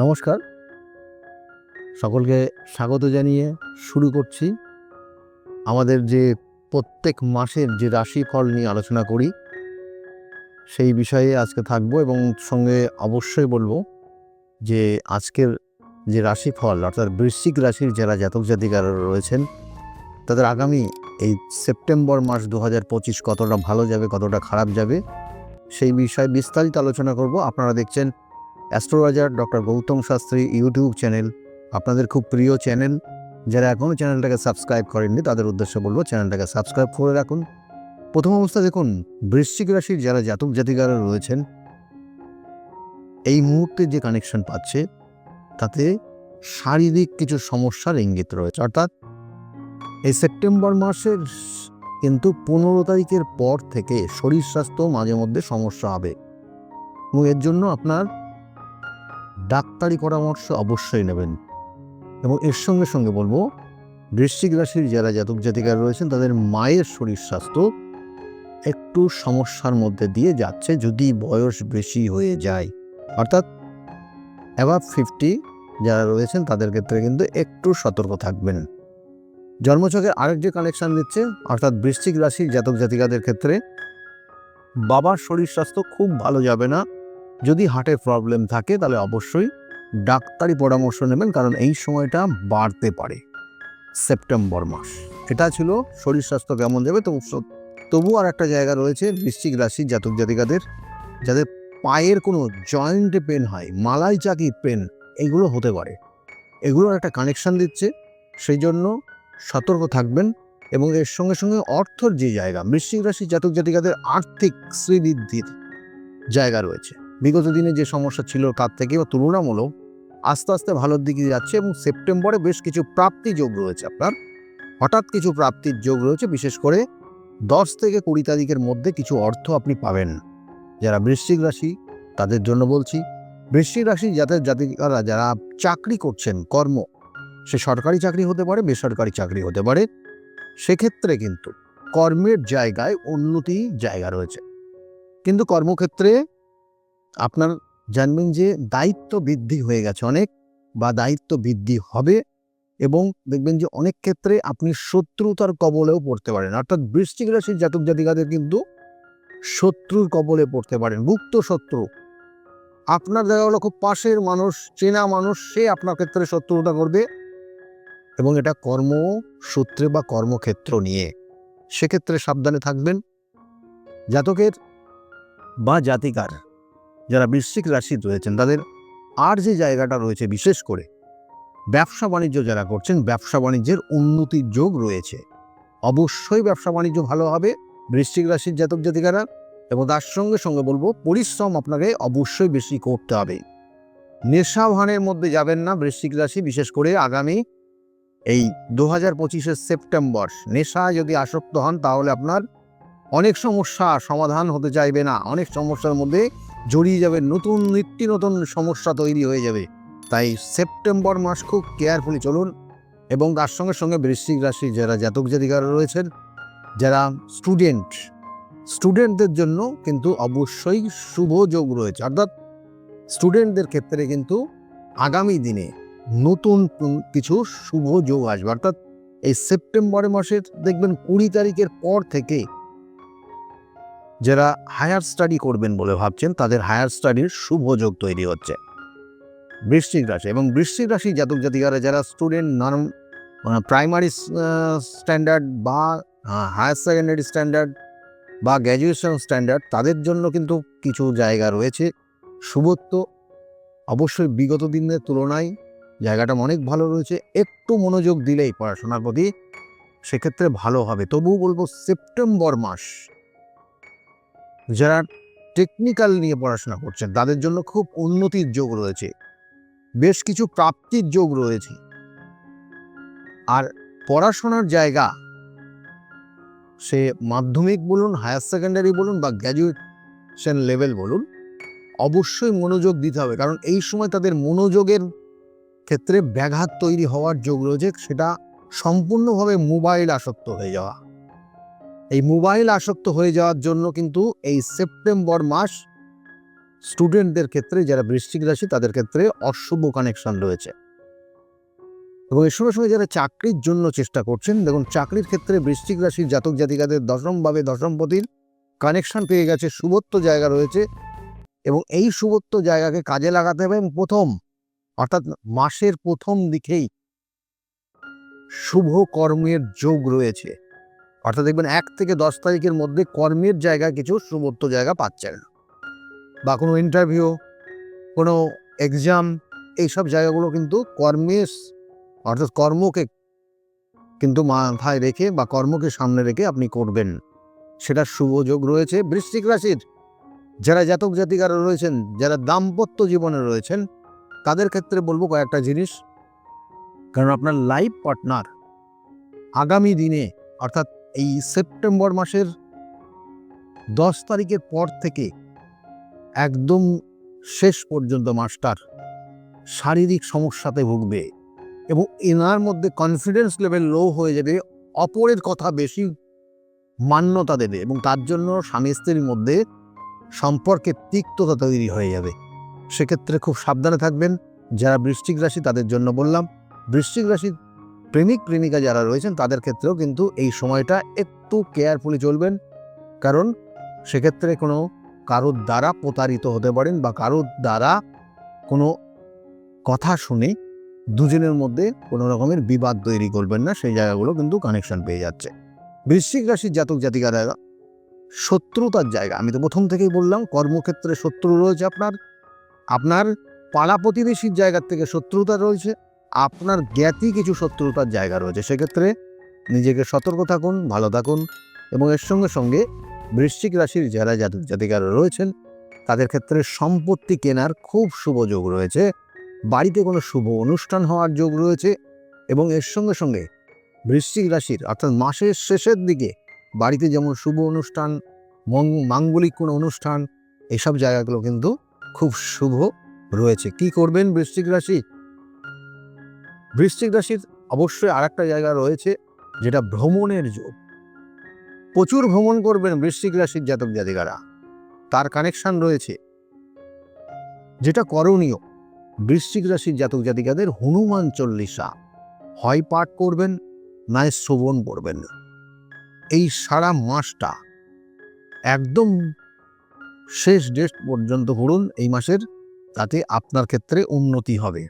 নমস্কার। সকলকে স্বাগত জানিয়ে শুরু করছি। আমাদের যে প্রত্যেক মাসের যে রাশিফল নিয়ে আলোচনা করি, সেই বিষয়ে আজকে থাকব এবং সঙ্গে অবশ্যই বলব যে আজকের যে রাশিফল, অর্থাৎ বৃশ্চিক রাশির যারা জাতক জাতিকারা রয়েছেন, তাদের আগামী এই সেপ্টেম্বর মাস দু হাজার পঁচিশ কতটা ভালো যাবে, কতটা খারাপ যাবে, সেই বিষয়ে বিস্তারিত আলোচনা করব। আপনারা দেখছেন astrologer doctor Gautam Shastri YouTube channel, আপনাদের খুব প্রিয় চ্যানেল। যারা এখনও চ্যানেলটাকে সাবস্ক্রাইব করেননি, তাদের উদ্দেশ্যে বলব চ্যানেলটাকে সাবস্ক্রাইব করে রাখুন। প্রথম অবস্থা দেখুন, বৃশ্চিক রাশির যারা জাতক জাতিকারা রয়েছেন, এই মুহূর্তে যে কানেকশন পাচ্ছে, তাতে শারীরিক কিছু সমস্যার ইঙ্গিত রয়েছে। অর্থাৎ এই সেপ্টেম্বর মাসের কিন্তু পনেরো তারিখের পর থেকে শরীর স্বাস্থ্য মাঝে মধ্যে সমস্যা হবে। এবং এর জন্য আপনার ডাক্তারি পরামর্শ অবশ্যই নেবেন। এবং এর সঙ্গে সঙ্গে বলব, বৃশ্চিক রাশির যারা জাতক জাতিকার রয়েছেন, তাদের মায়ের শরীর স্বাস্থ্য একটু সমস্যার মধ্যে দিয়ে যাচ্ছে যদি বয়স বেশি হয়ে যায়। অর্থাৎ অ্যাভাব ফিফটি যারা রয়েছেন, তাদের ক্ষেত্রে কিন্তু একটু সতর্ক থাকবেন। জন্মছকের আরেক যে কানেকশান দিচ্ছে অর্থাৎ বৃশ্চিক রাশির জাতক জাতিকাদের ক্ষেত্রে বাবার শরীর স্বাস্থ্য খুব ভালো যাবে না। যদি হার্টের প্রবলেম থাকে, তাহলে অবশ্যই ডাক্তারি পরামর্শ নেবেন, কারণ এই সময়টা বাড়তে পারে। সেপ্টেম্বর মাস। এটা ছিল শরীর স্বাস্থ্য কেমন যাবে? তবু তবু আর একটা জায়গা রয়েছে, বৃশ্চিক রাশির জাতক জাতিকাদের, যাদের পায়ের কোনো জয়েন্টে পেন হয়, মালাই চাকি পেন, এগুলো হতে পারে। এগুলোর একটা কানেকশান দিচ্ছে সেই জন্য সতর্ক থাকবেন এবং এর সঙ্গে সঙ্গে অর্থর যে জায়গা, বৃশ্চিক রাশির জাতক জাতিকাদের আর্থিক শ্রীবৃদ্ধির জায়গা রয়েছে। বিগত দিনে যে সমস্যা ছিল তার থেকেও তুলনামূলক আস্তে আস্তে ভালোর দিকে যাচ্ছে এবং সেপ্টেম্বরে বেশ কিছু প্রাপ্তি যোগ রয়েছে আপনার। হঠাৎ কিছু প্রাপ্তির যোগ রয়েছে, বিশেষ করে দশ থেকে কুড়ি তারিখের মধ্যে কিছু অর্থ আপনি পাবেন। যারা বৃশ্চিক রাশি, তাদের জন্য বলছি, বৃশ্চিক রাশি যাদের জাতিকারা যারা চাকরি করছেন, কর্ম, সে সরকারি চাকরি হতে পারে, বেসরকারি চাকরি হতে পারে, সেক্ষেত্রে কিন্তু কর্মের জায়গায় উন্নতি জায়গা রয়েছে। কিন্তু কর্মক্ষেত্রে আপনার জানবেন যে দায়িত্ব বৃদ্ধি হয়ে গেছে অনেক বা দায়িত্ব বৃদ্ধি হবে এবং দেখবেন যে অনেক ক্ষেত্রে আপনি শত্রুতার কবলেও পড়তে পারেন। অর্থাৎ বৃশ্চিক রাশির জাতক জাতিকাদের কিন্তু শত্রুর কবলে পড়তে পারেন, গুপ্ত শত্রু। আপনার দেখা গেলো খুব পাশের মানুষ, চেনা মানুষ, সে আপনার ক্ষেত্রে শত্রুতা করবে এবং এটা কর্মসূত্রে বা কর্মক্ষেত্র নিয়ে। সেক্ষেত্রে সাবধানে থাকবেন। জাতকের বা জাতিকার যারা বৃশ্চিক রাশির রয়েছেন, তাদের আর যে জায়গাটা রয়েছে বিশেষ করে ব্যবসা বাণিজ্য যারা করছেন, ব্যবসা বাণিজ্যের উন্নতির যোগ রয়েছে। অবশ্যই ব্যবসা বাণিজ্য ভালো হবে, বৃশ্চিক রাশির জাতক জাতিকারা, এবং তার সঙ্গে সঙ্গে বলব, পরিশ্রম আপনাকে অবশ্যই বেশি করতে হবে। নেশা ভানের মধ্যে যাবেন না বৃশ্চিক রাশি, বিশেষ করে আগামী এই দু হাজার পঁচিশের সেপ্টেম্বর। নেশা যদি আসক্ত হন, তাহলে আপনার অনেক সমস্যা, সমাধান হতে চাইবে না। অনেক সমস্যার মধ্যে জড়িয়ে যাবে, নতুন নিত্য নতুন সমস্যা তৈরি হয়ে যাবে। তাই সেপ্টেম্বর মাস খুব কেয়ারফুলি চলুন এবং তার সঙ্গে সঙ্গে বৃশ্চিক রাশি যারা জাতক জাতিকারা রয়েছেন, যারা স্টুডেন্ট, স্টুডেন্টদের জন্য কিন্তু অবশ্যই শুভ যোগ রয়েছে। অর্থাৎ স্টুডেন্টদের ক্ষেত্রে কিন্তু আগামী দিনে নতুন কিছু শুভ যোগ আসবে। অর্থাৎ এই সেপ্টেম্বর মাসের দেখবেন কুড়ি তারিখের পর থেকে যারা হায়ার স্টাডি করবেন বলে ভাবছেন, তাদের হায়ার স্টাডির শুভ যোগ তৈরি হচ্ছে। বৃশ্চিক রাশি এবং বৃশ্চিক রাশি জাতক জাতিকারা যারা স্টুডেন্ট নন প্রাইমারি স্ট্যান্ডার্ড বা হায়ার সেকেন্ডারি স্ট্যান্ডার্ড বা গ্র্যাজুয়েশন স্ট্যান্ডার্ড তাদের জন্য কিন্তু কিছু জায়গা রয়েছে। শুভত্ব অবশ্যই বিগত দিনের তুলনায় জায়গাটা অনেক ভালো রয়েছে। একটু মনোযোগ দিলেই পড়াশোনার প্রতি সেক্ষেত্রে ভালো হবে। তবুও বলব সেপ্টেম্বর মাস যারা টেকনিক্যাল নিয়ে পড়াশোনা করছেন, তাদের জন্য খুব উন্নতির যোগ রয়েছে। বেশ কিছু প্রাপ্তির যোগ রয়েছে। আর পড়াশোনার জায়গা, সে মাধ্যমিক বলুন হায়ার সেকেন্ডারি বলুন বা গ্র্যাজুয়েশন লেভেল বলুন, অবশ্যই মনোযোগ দিতে হবে। কারণ এই সময় তাদের মনোযোগের ক্ষেত্রে ব্যাঘাত তৈরি হওয়ার যোগ রয়েছে, সেটা সম্পূর্ণভাবে মোবাইল আসক্ত হয়ে যাওয়া। এই মোবাইল আসক্ত হয়ে যাওয়ার জন্য কিন্তু এই সেপ্টেম্বর মাস স্টুডেন্টদের ক্ষেত্রে, যারা বৃশ্চিক রাশি, তাদের ক্ষেত্রে অশুভ কানেকশন রয়েছে। এবং এর সঙ্গে সঙ্গে যারা চাকরির জন্য চেষ্টা করছেন, দেখুন চাকরির ক্ষেত্রে বৃশ্চিক রাশির জাতক জাতিকাদের দশমভাবে দশমপতির কানেকশন পেয়ে গেছে, শুভত্ব জায়গা রয়েছে এবং এই শুভত্ব জায়গাকে কাজে লাগাতে হবে প্রথম, অর্থাৎ মাসের প্রথম দিকেই শুভ কর্মের যোগ রয়েছে। অর্থাৎ দেখবেন এক থেকে দশ তারিখের মধ্যে কর্মের জায়গা কিছু শুভত্ব জায়গা পাচ্ছেন বা কোনো ইন্টারভিউ কোনো এক্সাম এইসব জায়গাগুলো কিন্তু কর্মের অর্থাৎ কর্মকে কিন্তু মাথায় রেখে বা কর্মকে সামনে রেখে আপনি করবেন। সেটা শুভ যোগ রয়েছে বৃশ্চিক রাশির। যারা জাতক জাতিকারা রয়েছেন, যারা দাম্পত্য জীবনে রয়েছেন, তাদের ক্ষেত্রে বলব কয়েকটা জিনিস। কারণ আপনার লাইফ পার্টনার আগামী দিনে, অর্থাৎ এই সেপ্টেম্বর মাসের দশ তারিখের পর থেকে একদম শেষ পর্যন্ত মাস্টার শারীরিক সমস্যাতে ভুগবে এবং এনার মধ্যে কনফিডেন্স লেভেল লো হয়ে যাবে, অপরের কথা বেশি মান্যতা দেবে এবং তার জন্য স্বামী স্ত্রীর মধ্যে সম্পর্কের তিক্ততা তৈরি হয়ে যাবে। সেক্ষেত্রে খুব সাবধানে থাকবেন। যারা বৃশ্চিক রাশি তাদের জন্য বললাম, বৃশ্চিক রাশির প্রেমিক, প্রেমিকা যারা রয়েছেন, তাদের ক্ষেত্রেও কিন্তু এই সময়টা একটু কেয়ারফুলি চলবেন। কারণ সেক্ষেত্রে কোনো কারোর দ্বারা প্রতারিত হতে পারেন বা কারোর দ্বারা কোনো কথা শুনে দুজনের মধ্যে কোনো রকমের বিবাদ তৈরি করবেন না, সেই জায়গাগুলো কিন্তু কানেকশন পেয়ে যাচ্ছে। বৃশ্চিক রাশির জাতক জাতিকারা, শত্রুতার জায়গা, আমি তো প্রথম থেকেই বললাম, কর্মক্ষেত্রে শত্রু রয়েছে আপনার। আপনার পাড়া প্রতিবেশীর জায়গার থেকে শত্রুতা রয়েছে। আপনার জ্ঞাতি কিছু শত্রুতার জায়গা রয়েছে। সেক্ষেত্রে নিজেকে সতর্ক থাকুন, ভালো থাকুন এবং এর সঙ্গে সঙ্গে বৃশ্চিক রাশির যারা জাতক জাতিকারা রয়েছেন, তাদের ক্ষেত্রে সম্পত্তি কেনার খুব শুভ যোগ রয়েছে। বাড়িতে কোনো শুভ অনুষ্ঠান হওয়ার যোগ রয়েছে এবং এর সঙ্গে সঙ্গে বৃশ্চিক রাশির অর্থাৎ মাসের শেষের দিকে বাড়িতে যেমন শুভ অনুষ্ঠান মাঙ্গলিক কোনো অনুষ্ঠান, এসব জায়গাগুলো কিন্তু খুব শুভ রয়েছে। কি করবেন বৃশ্চিক রাশি? বৃশ্চিক রাশির অবশ্যই আর একটা জায়গা রয়েছে, যেটা ভ্রমণের যোগ। প্রচুর ভ্রমণ করবেন বৃশ্চিক রাশির জাতক জাতিকারা। তার কানেকশন রয়েছে। যেটা করণীয়, বৃশ্চিক রাশির জাতক জাতিকাদের হনুমান চল্লিশা। হয় পাঠ করবেন, নয় শ্রবণ করবেন। এই সারা মাসটা, একদম শেষ ডেট পর্যন্ত করুন এই মাসের, তাতে আপনার ক্ষেত্রে উন্নতি হবে।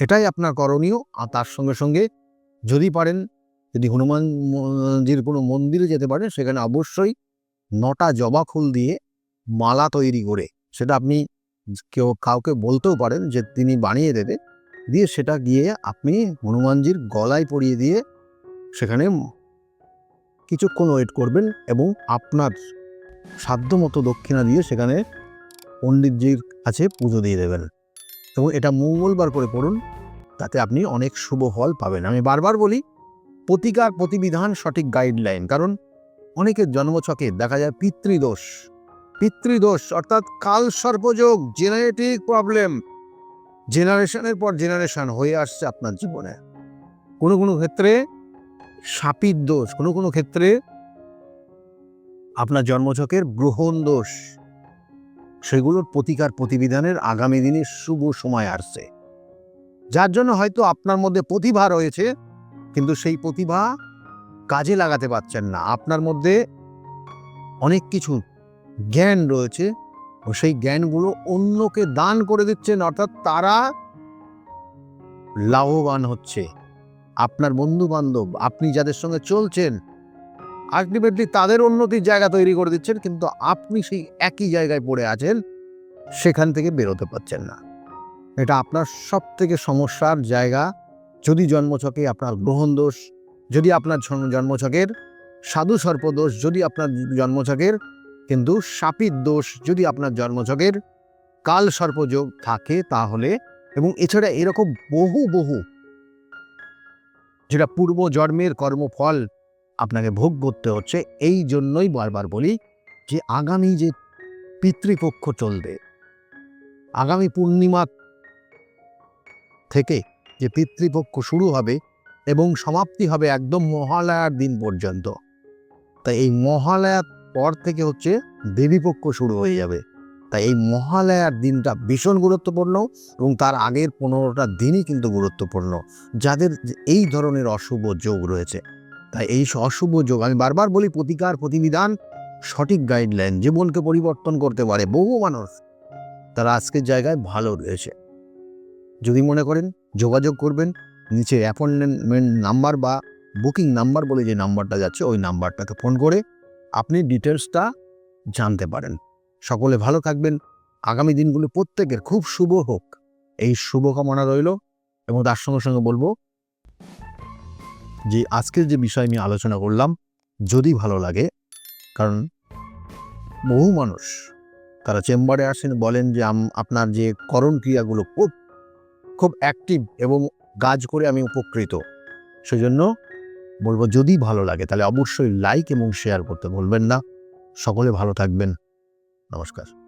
এটাই আপনার করণীয়। আর তার সঙ্গে সঙ্গে যদি পারেন, যদি হনুমানজির কোনো মন্দিরে যেতে পারেন, সেখানে অবশ্যই নটা জবা ফুল দিয়ে মালা তৈরি করে, সেটা আপনি কেউ কাউকে বলতেও পারেন যে তিনি বানিয়ে দেবে দিয়ে সেটা গিয়ে আপনি হনুমানজির গলায় পরিয়ে দিয়ে সেখানে কিছুক্ষণ ওয়েট করবেন এবং আপনার সাধ্যমতো দক্ষিণা দিয়ে সেখানে পণ্ডিতজির কাছে পুজো দিয়ে দেবেন। এবং এটা মঙ্গলবার করে পড়ুন, তাতে আপনি অনেক শুভ ফল পাবেন। আমি বারবার বলি প্রতিকার প্রতিবিধান সঠিক গাইডলাইন কারণ অনেকের জন্মছকে দেখা যায় পিতৃদোষ। পিতৃদোষ অর্থাৎ কাল সর্পযোগ জেনারেটিক প্রবলেম জেনারেশনের পর জেনারেশন হয়ে আসছে আপনার জীবনে। কোনো কোনো ক্ষেত্রে সাপির দোষ, কোনো কোনো ক্ষেত্রে আপনার জন্মছকের গ্রহণ দোষ। সেগুলোর প্রতিকার প্রতিবিধানের আগামী দিনে শুভ সময় আসছে। যার জন্য হয়তো আপনার মধ্যে প্রতিভা রয়েছে, কিন্তু সেই প্রতিভা কাজে লাগাতে পারছেন না। আপনার মধ্যে অনেক কিছু জ্ঞান রয়েছে, ও সেই জ্ঞানগুলো অন্যকে দান করে দিচ্ছেন, অর্থাৎ তারা লাভবান হচ্ছে। আপনার বন্ধু বান্ধব আপনি যাদের সঙ্গে চলছেন আলটিমেটলি তাদের উন্নতির জায়গা তৈরি করে দিচ্ছেন, কিন্তু আপনি সেই একই জায়গায় পড়ে আছেন, সেখান থেকে বেরোতে পারছেন না। এটা আপনার সব থেকে সমস্যার জায়গা। যদি জন্মছকে আপনার গ্রহণ দোষ, যদি আপনার জন- জন্মছকের সাধু সর্পদোষ যদি আপনার জন্মছকের কিন্তু সাপির দোষ, যদি আপনার জন্মছকের কাল সর্পযোগ থাকে তাহলে, এবং এছাড়া এরকম বহু বহু, যেটা পূর্ব জন্মের কর্মফল আপনাকে ভোগ করতে হচ্ছে, এই জন্যই বারবার বলি যে আগামী যে পিতৃপক্ষ চলবে, আগামী পূর্ণিমা থেকে যে পিতৃপক্ষ শুরু হবে এবং সমাপ্তি হবে একদম মহালয়ার দিন পর্যন্ত। তাই এই মহালয়ার পর থেকে হচ্ছে দেবীপক্ষ শুরু হয়ে যাবে। তাই এই মহালয়ার দিনটা ভীষণ গুরুত্বপূর্ণ এবং তার আগের পনেরোটা দিনই কিন্তু গুরুত্বপূর্ণ। যাদের এই ধরনের অশুভ যোগ রয়েছে। তাই এই অশুভ যোগ, আমি বারবার বলি প্রতিকার, প্রতিবিধান, সঠিক গাইডলাইন জীবনকে পরিবর্তন করতে পারে বহু মানুষ। তারা আজকের জায়গায় ভালো রয়েছে। যদি মনে করেন যোগাযোগ করবেন, নিচে অ্যাপয়েন্টমেন্ট নাম্বার বা বুকিং নাম্বার বলে যে নাম্বারটা যাচ্ছে, ওই নাম্বারটাকে ফোন করে আপনি ডিটেলসটা জানতে পারেন। সকলে ভালো থাকবেন। আগামী দিনগুলো প্রত্যেকের খুব শুভ হোক। এই শুভকামনা রইল এবং তার সঙ্গে সঙ্গে বলব যে আজকের যে বিষয় আমি আলোচনা করলাম, যদি ভালো লাগে, কারণ বহু মানুষ তারা চেম্বারে আসেন, বলেন যে আপনার যে করণ ক্রিয়াগুলো খুব খুব অ্যাক্টিভ এবং কাজ করে আমি উপকৃত। সেজন্য বলব, যদি ভালো লাগে, তাহলে অবশ্যই লাইক এবং শেয়ার করতে ভুলবেন না। সকলে ভালো থাকবেন। নমস্কার।